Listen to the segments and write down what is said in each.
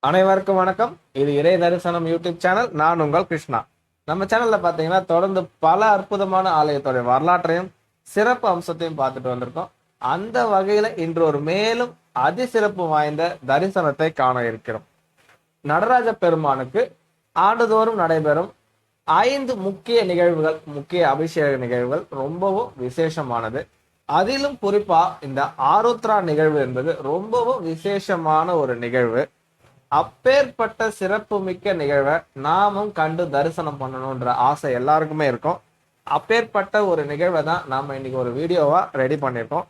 அனைவருக்கும் வணக்கம். இது இறை தரிசனம் யூடியூப் சேனல். நான் உங்கள் கிருஷ்ணா. நம்ம சேனல்ல பாத்தீங்கன்னா தொடர்ந்து பல அற்புதமான ஆலயத்துடைய வரலாற்றையும் சிறப்பு அம்சத்தையும் பார்த்துட்டு வந்திருக்கோம். அந்த வகையில இன்று ஒரு மேலும் அதிசிறப்பு வாய்ந்த தரிசனத்தை காண இருக்கிறோம். நடராஜ பெருமானுக்கு ஆண்டுதோறும் நடைபெறும் ஐந்து முக்கிய நிகழ்வுகள் முக்கிய அபிஷேக நிகழ்வுகள் ரொம்பவும் விசேஷமானது. அதிலும் குறிப்பா இந்த ஆருத்ரா நிகழ்வு என்பது ரொம்பவும் விசேஷமான ஒரு நிகழ்வு. அப்பேற்பட்ட சிறப்பு மிக்க நிகழ்வை நாமும் கண்டு தரிசனம் பண்ணணுன்ற ஆசை எல்லாருக்குமே இருக்கும். அப்பேற்பட்ட ஒரு நிகழ்வை தான் நாம இன்னைக்கு ஒரு வீடியோவா ரெடி பண்ணியிருக்கோம்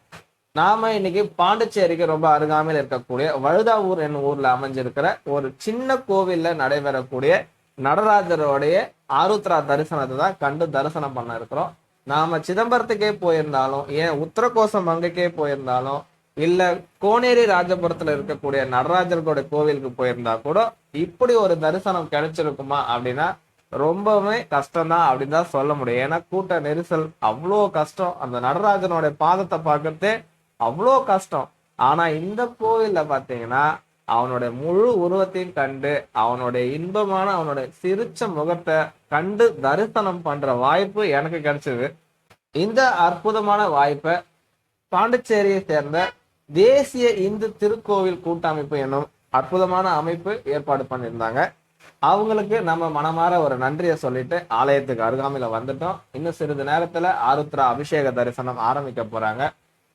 நாம இன்னைக்கு பாண்டிச்சேரிக்கு ரொம்ப அருகாமையில் இருக்கக்கூடிய வழுதாவூர் என்னும் ஊர்ல அமைஞ்சிருக்கிற ஒரு சின்ன கோவில்ல நடைபெறக்கூடிய நடராஜருடைய ஆருத்ரா தரிசனத்தை தான் கண்டு தரிசனம் பண்ண இருக்கிறோம். நாம சிதம்பரத்துக்கே போயிருந்தாலும் ஏன் உத்தரகோசம் அங்கக்கே போயிருந்தாலும் இல்ல கோனேரி ராஜபுரத்துல இருக்கக்கூடிய நடராஜர்களுடைய கோவிலுக்கு போயிருந்தா கூட இப்படி ஒரு தரிசனம் கிடைச்சிருக்குமா அப்படின்னா ரொம்பவுமே கஷ்டம்தான் அப்படின்னு தான் சொல்ல முடியும். ஏன்னா கூட்ட நெரிசல் அவ்வளோ கஷ்டம். அந்த நடராஜனுடைய பாதத்தை பார்க்கறதே அவ்வளோ கஷ்டம். ஆனா இந்த கோவில்ல பாத்தீங்கன்னா அவனுடைய முழு உருவத்தையும் கண்டு அவனுடைய இன்பமான அவனுடைய சிரிச்ச முகத்தை கண்டு தரிசனம் பண்ற வாய்ப்பு எனக்கு கிடைச்சது. இந்த அற்புதமான வாய்ப்பை பாண்டிச்சேரியை சேர்ந்த தேசிய இந்து திருக்கோவில் கூட்டமைப்பு என்னும் அற்புதமான அமைப்பு ஏற்பாடு பண்ணியிருந்தாங்க. அவங்களுக்கு நம்ம மனமாற ஒரு நன்றியை சொல்லிட்டு ஆலயத்துக்கு அருகாமையில வந்துட்டோம். இன்னும் சிறிது நேரத்துல ஆருத்ரா அபிஷேக தரிசனம் ஆரம்பிக்க போறாங்க.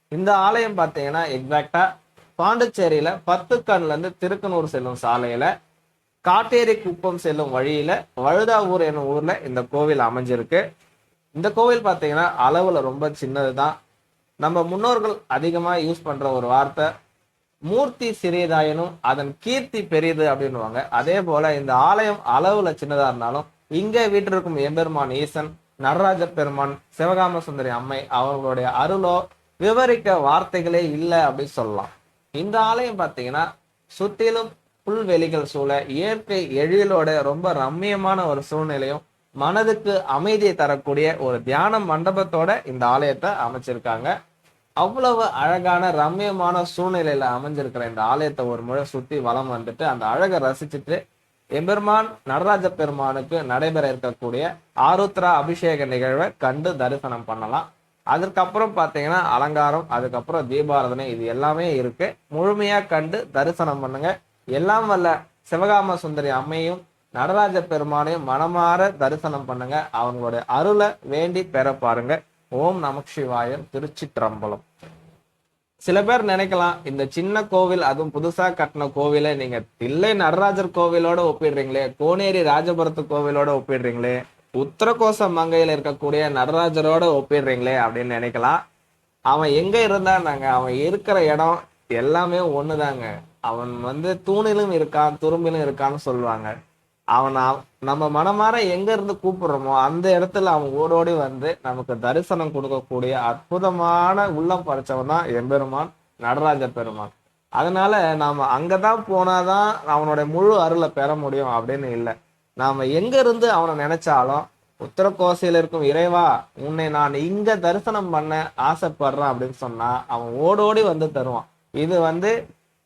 இந்த ஆலயம் பார்த்தீங்கன்னா எக்ஸாக்டா பாண்டிச்சேரியில பத்து இருந்து திருக்கனூர் செல்லும் சாலையில காட்டேரி குப்பம் செல்லும் வழியில வழுதாவூர் என்னும் ஊர்ல இந்த கோவில் அமைஞ்சிருக்கு. இந்த கோவில் பார்த்தீங்கன்னா அளவுல ரொம்ப சின்னதுதான். நம்ம முன்னோர்கள் அதிகமாக யூஸ் பண்ணுற ஒரு வார்த்தை மூர்த்தி சிறியதாயினும் அதன் கீர்த்தி பெரியது அப்படின்னுவாங்க. அதே போல இந்த ஆலயம் அளவுல சின்னதா இருந்தாலும் இங்க வீட்டிற்கும் எம்பெருமான் ஈசன் நடராஜ பெருமான் சிவகாம சுந்தரி அம்மை அவர்களுடைய அருளோ விவரிக்க வார்த்தைகளே இல்லை அப்படின்னு சொல்லலாம். இந்த ஆலயம் பார்த்தீங்கன்னா சுற்றிலும் புல்வெளிகள் சூழ இயற்கை எழிலோட ரொம்ப ரம்மியமான ஒரு சூழ்நிலையும் மனதுக்கு அமைதியை தரக்கூடிய ஒரு தியான மண்டபத்தோட இந்த ஆலயத்தை அமைச்சிருக்காங்க. அவ்வளவு அழகான ரம்மியமான சூழ்நிலையில அமைஞ்சிருக்கிற இந்த ஆலயத்தை ஒரு முறை சுத்தி வளம் வந்துட்டு அந்த அழகை ரசிச்சுட்டு எம்பெருமான் நடராஜ பெருமானுக்கு நடைபெற இருக்கக்கூடிய ஆருத்ரா அபிஷேக நிகழ்வை கண்டு தரிசனம் பண்ணலாம். அதற்கப்புறம் பார்த்தீங்கன்னா அலங்காரம் அதுக்கப்புறம் தீபாராதனை இது எல்லாமே இருக்கு. முழுமையா கண்டு தரிசனம் பண்ணுங்க. எல்லாம் வல்ல சிவகாம சுந்தரி அம்மையும் நடராஜ பெருமானையும் மனமாற தரிசனம் பண்ணுங்க. அவங்களுடைய அருளை வேண்டி பெற பாருங்க. ஓம் நமக் சிவாயம் திருச்சிற்றம்பலம். சில பேர் நினைக்கலாம் இந்த சின்ன கோவில் அதுவும் புதுசா கட்டின கோவிலை நீங்க தில்லை நடராஜர் கோவிலோட ஒப்பிடுறீங்களே கோனேரி ராஜபுரத்து கோவிலோட ஒப்பிடுறீங்களே உத்தரகோச மங்கையில இருக்கக்கூடிய நடராஜரோட ஒப்பிடுறீங்களே அப்படின்னு நினைக்கலாம். அவன் எங்க இருந்தான்னாங்க அவன் இருக்கிற இடம் எல்லாமே ஒண்ணுதாங்க. அவன் வந்து தூணிலும் இருக்கான் துரும்பிலும் இருக்கான்னு சொல்லுவாங்க. அவன் நம்ம மனமாற எங்க இருந்து கூப்பிடுறோமோ அந்த இடத்துல அவன் ஓடோடி வந்து நமக்கு தரிசனம் கொடுக்கக்கூடிய அற்புதமான உள்ளம் படைச்சவன் தான் எம்பெருமான் நடராஜ பெருமான். அதனால நாம அங்கதான் போனாதான் அவனுடைய முழு அருளை பெற முடியும் அப்படின்னு இல்லை. நாம எங்க இருந்து அவனை நினைச்சாலும் உத்தரகோசையில இருக்கும் இறைவா உன்னை நான் இங்க தரிசனம் பண்ண ஆசைப்படுறேன் அப்படின்னு சொன்னா அவன் ஓடோடி வந்து தருவான். இது வந்து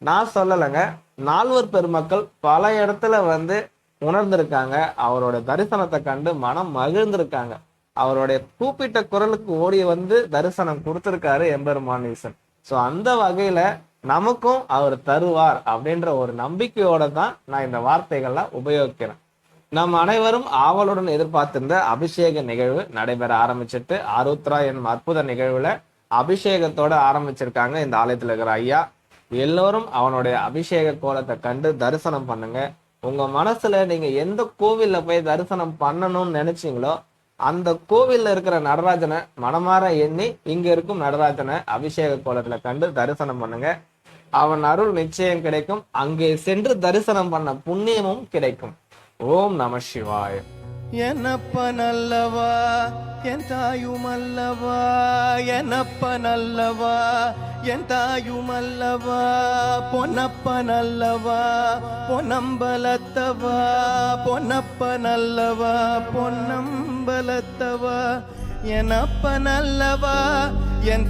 நான் சொல்லலைங்க நால்வர் பெருமக்கள் பல இடத்துல வந்து உணர்ந்திருக்காங்க. அவரோட தரிசனத்தை கண்டு மனம் மகிழ்ந்திருக்காங்க. அவருடைய கூப்பிட்ட குரலுக்கு ஓடி வந்து தரிசனம் கொடுத்திருக்காரு எம்பெருமான் ஈசன் ஸோ அந்த வகையில நமக்கும் அவர் தருவார் அப்படின்ற ஒரு நம்பிக்கையோட தான் நான் இந்த வார்த்தைகள்லாம் உபயோகிக்கிறேன். நம் அனைவரும் ஆவலுடன் எதிர்பார்த்திருந்த அபிஷேக நிகழ்வு நடைபெற ஆரம்பிச்சிட்டு ஆருத்ரா என் அற்புத நிகழ்வுல அபிஷேகத்தோட ஆரம்பிச்சிருக்காங்க இந்த ஆலயத்தில் இருக்கிற ஐயா. எல்லோரும் அவனுடைய அபிஷேக கோலத்தை கண்டு தரிசனம் பண்ணுங்க. உங்க மனசுல நீங்க எந்த கோவில்ல போய் தரிசனம் பண்ணணும்னு நினைச்சீங்களோ அந்த கோவில்ல இருக்கிற நடராஜனை மனமாற எண்ணி இங்க இருக்கும் நடராஜனை அபிஷேக கோலத்துல கண்டு தரிசனம் பண்ணுங்க. அவன் அருள் நிச்சயம் கிடைக்கும். அங்கே சென்று தரிசனம் பண்ண புண்ணியமும் கிடைக்கும். ஓம் நம சிவாயம் என்னப்பனல்லவா என் தாயுமல்லவா என்னப்பனல்லவா என் தாயுமல்லவா பொன்னப்பனல்லவா பொன்னம்பலத்தவா? பொன்னப்பனல்லவா பொன்னம்பலத்தவா? எனப்பனல்லவா என்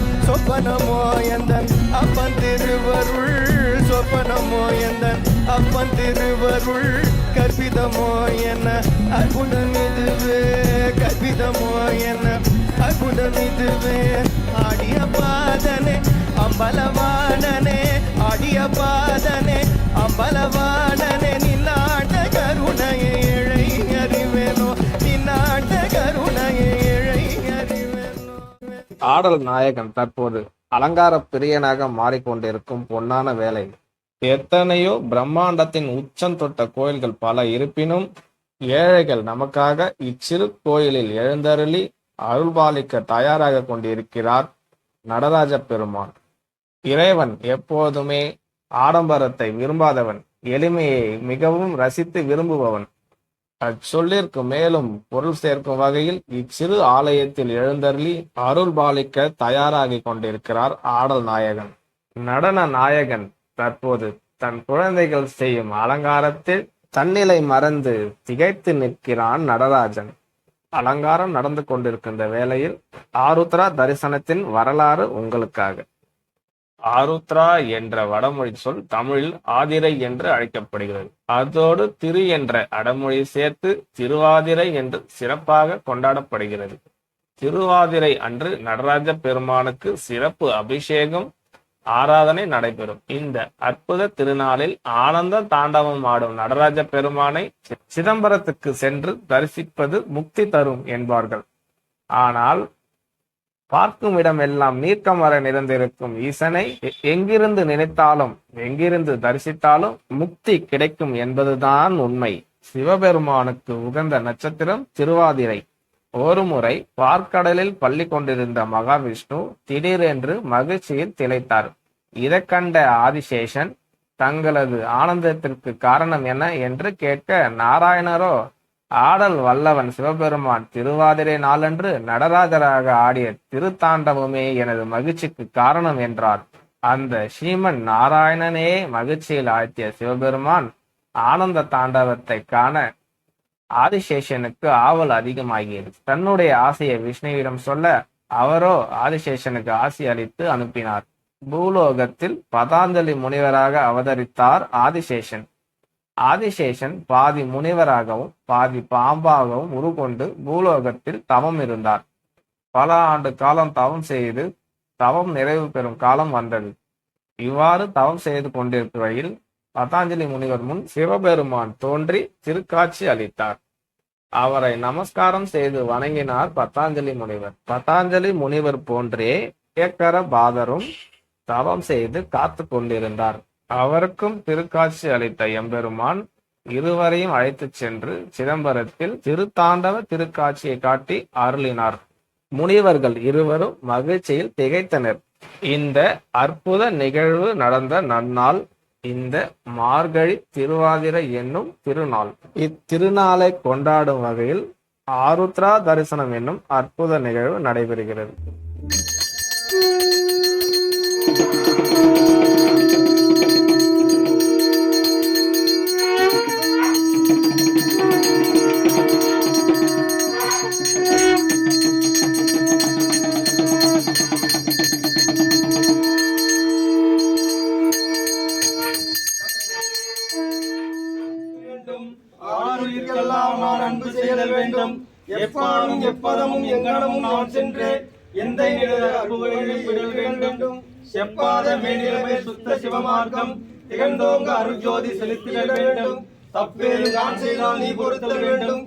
சொப்பனமோ எந்தன்? அப்பன் திருவருள் சொப்பனமோ எந்தன்? அப்பன் திருவருள் கற்பிதமோ என்ன? அற்புதம் இதுவே கற்பிதமோ என்ன? அற்புதம் இதுவே ஆடிய பாதனே அம்பலவாணனே ஆடிய பாதனே அம்பலவாணனே. ஆடல் நாயகன் தற்போது அலங்கார பிரியனாக மாறிக்கொண்டிருக்கும் பொன்னான வேலை. எத்தனையோ பிரம்மாண்டத்தின் உச்சம் தொட்ட கோயில்கள் பல இருப்பினும் ஏழைகள் நமக்காக இச்சிறு கோயிலில் எழுந்தருளி அருள்பாலிக்க தயாராக கொண்டிருக்கிறார் நடராஜ பெருமான். இறைவன் எப்போதுமே ஆடம்பரத்தை விரும்பாதவன் எளிமையை மிகவும் ரசித்து விரும்புபவன். அச்சொல்லிற்கு மேலும் பொருள் சேர்க்கும் வகையில் இச்சிறு ஆலயத்தில் எழுந்தருளி அருள் பாலிக்க தயாராகி கொண்டிருக்கிறார் ஆடல் நாயகன். நடன நாயகன் தற்போது தன் குழந்தைகள் செய்யும் அலங்காரத்தில் தன்னிலை மறந்து திகைத்து நிற்கிறான் நடராஜன். அலங்காரம் நடந்து கொண்டிருக்கின்ற வேளையில் ஆருத்ரா தரிசனத்தின் வரலாறு உங்களுக்காக. ஆருத்ரா என்ற வடமொழி சொல் தமிழில் ஆதிரை என்று அழைக்கப்படுகிறது. அதோடு திரு என்ற அடமொழியை சேர்த்து திருவாதிரை என்று சிறப்பாக கொண்டாடப்படுகிறது. திருவாதிரை அன்று நடராஜ பெருமானுக்கு சிறப்பு அபிஷேகம் ஆராதனை நடைபெறும். இந்த அற்புத திருநாளில் ஆனந்த தாண்டவம் ஆடும் நடராஜ பெருமானை சிதம்பரத்துக்கு சென்று தரிசிப்பது முக்தி தரும் என்பார்கள். ஆனால் பார்க்கும் இடம் எல்லாம் நீர்க்கமர நிறைந்திருக்கும். ஈசனை எங்கிருந்து நினைத்தாலும் எங்கிருந்து தரிசித்தாலும் முக்தி கிடைக்கும் என்பதுதான் உண்மை. சிவபெருமானுக்கு உகந்த நட்சத்திரம் திருவாதிரை. ஒரு முறை பார்க்கடலில் பள்ளி கொண்டிருந்த மகாவிஷ்ணு திடீரென்று மகிழ்ச்சியில் திளைத்தார். இதை கண்ட ஆதிசேஷன் தங்களது ஆனந்தத்திற்கு காரணம் என்ன என்று கேட்க நாராயணரோ ஆடல் வல்லவன் சிவபெருமான் திருவாதிரை நாளன்று நடராஜராக ஆடிய திருத்தாண்டவமே எனது மகிழ்ச்சிக்கு காரணம் என்றார். அந்த ஸ்ரீமன் நாராயணனே மகிழ்ச்சியில் ஆழ்த்திய சிவபெருமான் ஆனந்த தாண்டவத்தை காண ஆதிசேஷனுக்கு ஆவல் அதிகமாகியது. தன்னுடைய ஆசையை விஷ்ணுவிடம் சொல்ல அவரோ ஆதிசேஷனுக்கு ஆசி அளித்து அனுப்பினார். பூலோகத்தில் பதாஞ்சலி முனிவராக அவதரித்தார் ஆதிசேஷன். ஆதிசேஷன் பாதி முனிவராகவும் பாதி பாம்பாகவும் உருகொண்டு பூலோகத்தில் தவம் இருந்தார். பல ஆண்டு காலம் தவம் செய்து தவம் நிறைவு பெறும் காலம் வந்தது. இவ்வாறு தவம் செய்து கொண்டிருக்கையில் பதாஞ்சலி முனிவர் முன் சிவபெருமான் தோன்றி திருக்காட்சி அளித்தார். அவரை நமஸ்காரம் செய்து வணங்கினார் பதாஞ்சலி முனிவர். பதாஞ்சலி முனிவர் போன்றே ஏக்கர பாதரும் தவம் செய்து காத்து கொண்டிருந்தார். அவருக்கும் திருக்காட்சி அளித்த எம்பெருமான் இருவரையும் அழைத்துச் சென்று சிதம்பரத்தில் திருத்தாண்டவ திருக்காட்சியை காட்டி அருளினார். முனிவர்கள் இருவரும் மகிழ்ச்சியில் திகைத்தனர். இந்த அற்புத நிகழ்வு நடந்த நன்னாள் இந்த மார்கழி திருவாதிரை என்னும் திருநாள். இத்திருநாளை கொண்டாடும் வகையில் ஆருத்ரா தரிசனம் என்னும் அற்புத நிகழ்வு நடைபெறுகிறது. எப்பதமும் எங்கனமும் நான் சென்று எந்த அன்புகளையும் வேண்டும் செப்பாத மேனிலமை சுத்த சிவமார்க்கம் திகழ்ந்தோங்க அருஜோதி செலுத்திட வேண்டும். தப்பேது நான் செய்தால் நீ பொறுத்தல் வேண்டும்.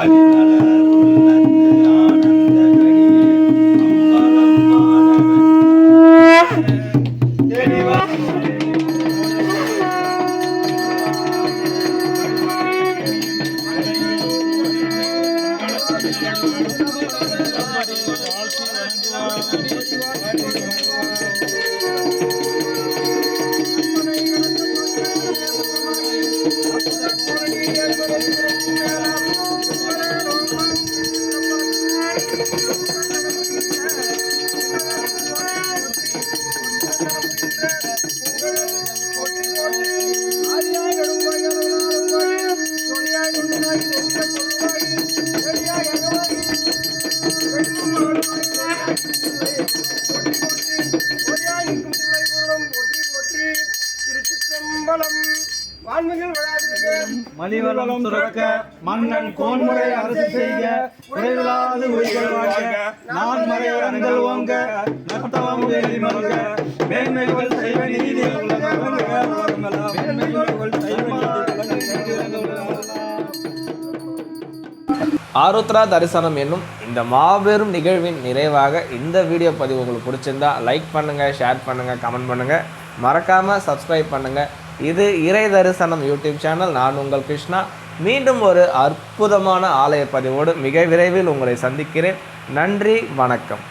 கலிதல மலிவளம் சுரக்க மன்னன் கோன்முறை அரசு செய்ய குறைவில்லாது உயிர்கள் வாழ்க. நான் மறை அறங்கள் ஓங்க. நத்தவம் வேலி மல்க மேன்மைகள் செய்வ நீதி ஆருத்ரா தரிசனம் என்னும் இந்த மாபெரும் நிகழ்வின் நிறைவாக இந்த வீடியோ பதிவு உங்களுக்கு பிடிச்சிருந்தா லைக் பண்ணுங்கள் ஷேர் பண்ணுங்கள் கமெண்ட் பண்ணுங்கள் மறக்காமல் சப்ஸ்கிரைப் பண்ணுங்கள் இது இறை தரிசனம் யூடியூப் சேனல் நான் உங்கள் கிருஷ்ணா. மீண்டும் ஒரு அற்புதமான ஆலய பதிவோடு மிக விரைவில் உங்களை சந்திக்கிறேன். நன்றி வணக்கம்.